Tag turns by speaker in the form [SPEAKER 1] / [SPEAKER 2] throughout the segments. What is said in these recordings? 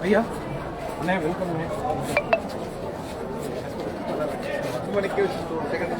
[SPEAKER 1] भैया नहीं वेलकम
[SPEAKER 2] है মানে
[SPEAKER 3] কেউ সেখানে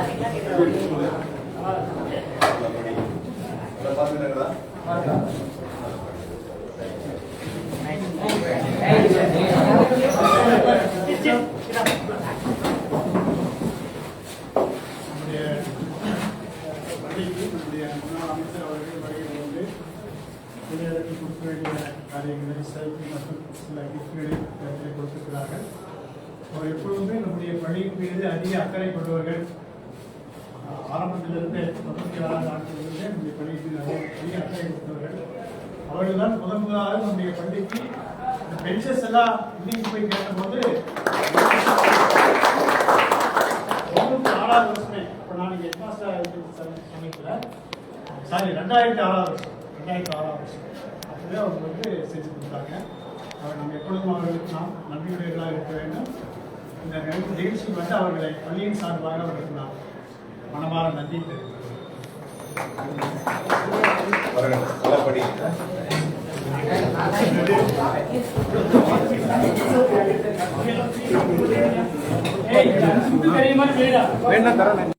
[SPEAKER 3] நம்முடைய ரெண்டாயிரத்தி ஆறாவது வருஷம் ரெண்டாயிரத்தி ஆறாவது வருஷம். அப்பவே அவங்க வந்து செஞ்சு கொடுத்தாங்க. அவர் நம்ம எப்பொழுதும் அவர்களுக்கு நாம் நன்றியுடையவர்களாக இருக்க வேண்டும். இந்த நிகழ்ச்சி வந்து அவர்களை பள்ளியின் சார்பாக அவர்களுக்கு நாம் மனமார நன்றி
[SPEAKER 2] படி
[SPEAKER 1] வேண்டாம் தரேன்.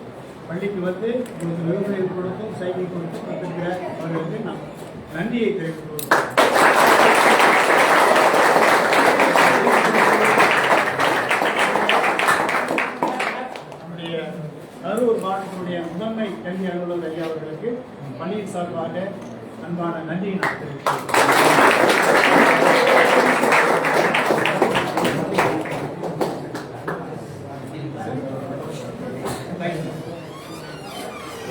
[SPEAKER 3] பள்ளிக்கு வந்து உங்களுக்கு விவசாயம் கொடுத்தும் சைக்கிள் கொடுத்தும் கற்றுக்கிற அவர்களுக்கு நாம் நன்றியை தெரிவித்து நம்முடைய கரூர் மாவட்டத்தினுடைய முதன்மை கல்வி அலுவலர் ஐயா அவர்களுக்கு பள்ளியின் சார்பாக அன்பான நன்றியை நான்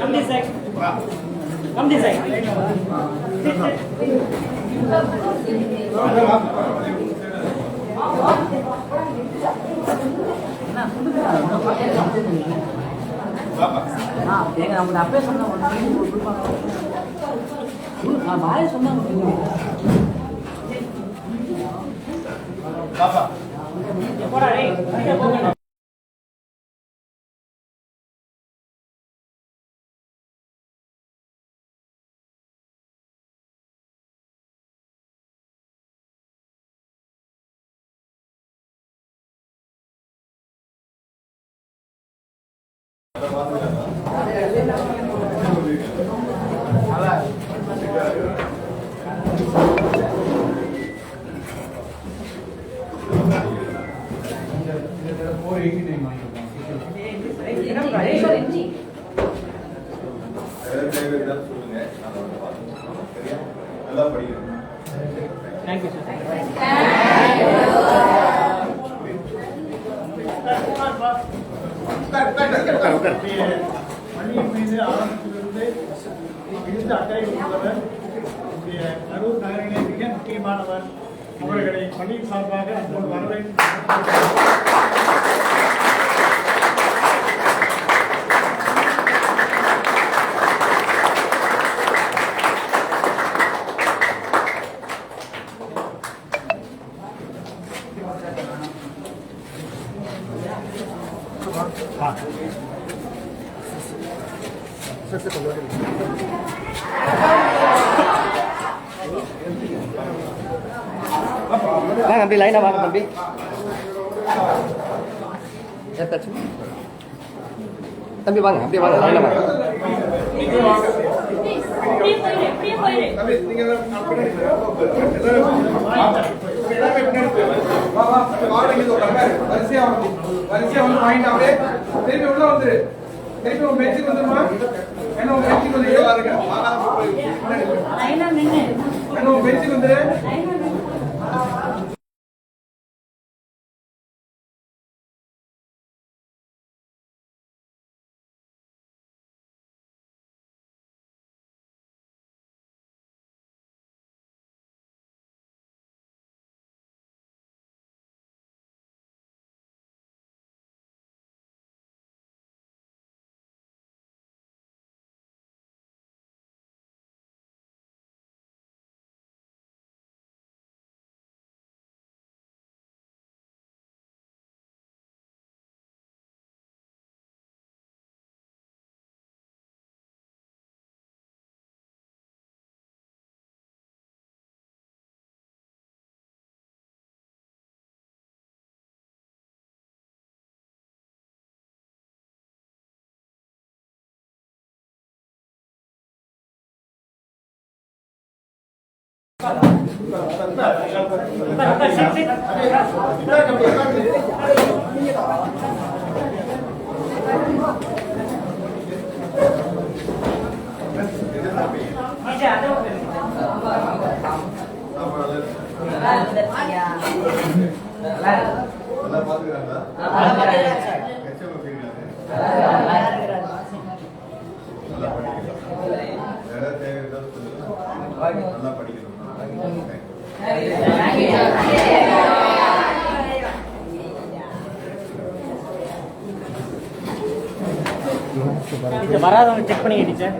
[SPEAKER 3] கம் திஸ் சைடு
[SPEAKER 4] ஆ எங்க அவங்க அப்பவே சொன்னாங்க
[SPEAKER 2] சொல்லுங்க நல்லா
[SPEAKER 3] படிக்கிறேன் தேங்க்யூ சார் பள்ளியின் மீது ஆரம்பத்திலிருந்து இருந்து அக்கறை கொண்டவர் நம்முடைய கரூர் நகரிலே மிக முக்கியமானவர் அவர்களை பணி சார்பாக அப்போது வரவேற்று
[SPEAKER 5] வாங்க தம்பி லைனாக வாங்க தம்பி. ஏத்தாச்சு தம்பி வாங்க அப்படியே வாங்க லைனாக வாங்க.
[SPEAKER 1] வரிசையா வந்து வரிசையா வந்து வாங்கிட்டு அப்படியே. திருப்பி உள்ள வந்துரு திருப்பி உங்க பெஞ்சுக்கு வந்துருமா? பெஞ்சுக்கு வந்து
[SPEAKER 2] நல்லா
[SPEAKER 3] பாத்துக்கிறாங்களா வராதவங்க செக் இப்படி டீச்சர்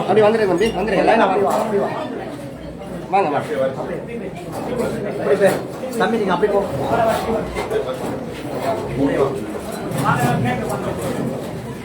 [SPEAKER 5] அப்படி வந்துடுங்க தம்பி வந்துடுங்க லைனாக வாங்க வாங்க.
[SPEAKER 4] தம்பி நீங்க அப்படி போ.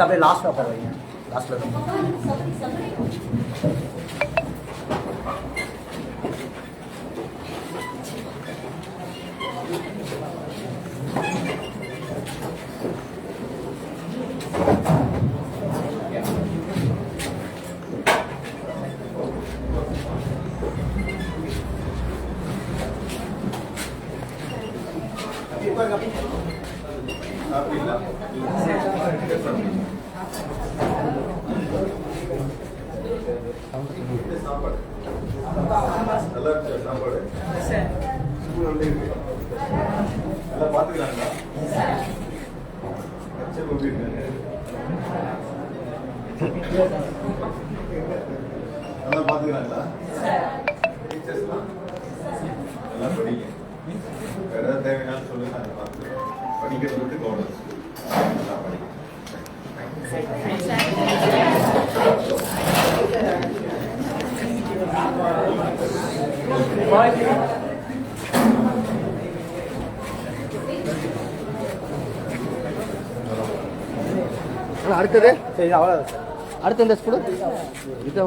[SPEAKER 4] அப்படியே லாஸ்ட் உட்கார வைங்க லாஸ்ட்ல
[SPEAKER 2] காப்பி இல்ல இது சாப்பாடு நல்லா இருக்கு சாப்பாடு நல்லா இருக்கு நல்லா பாத்துக்கிறாங்களா சரி ஓகே நல்லா பாத்துக்கிறாங்களா டீச்சர்ஸ்லாம் நல்லா படிங்க ஏதாவது தேவைனாலும் சொல்லுங்க அதை பார்த்துக்கிறோம் படிக்கிறது விட்டு கவனம் நல்லா படிங்க.
[SPEAKER 5] அண்ணா, அடுத்தது?
[SPEAKER 4] சரி அவ்வளோ சார்.
[SPEAKER 5] அடுத்து இந்த ஸ்கூலு? இது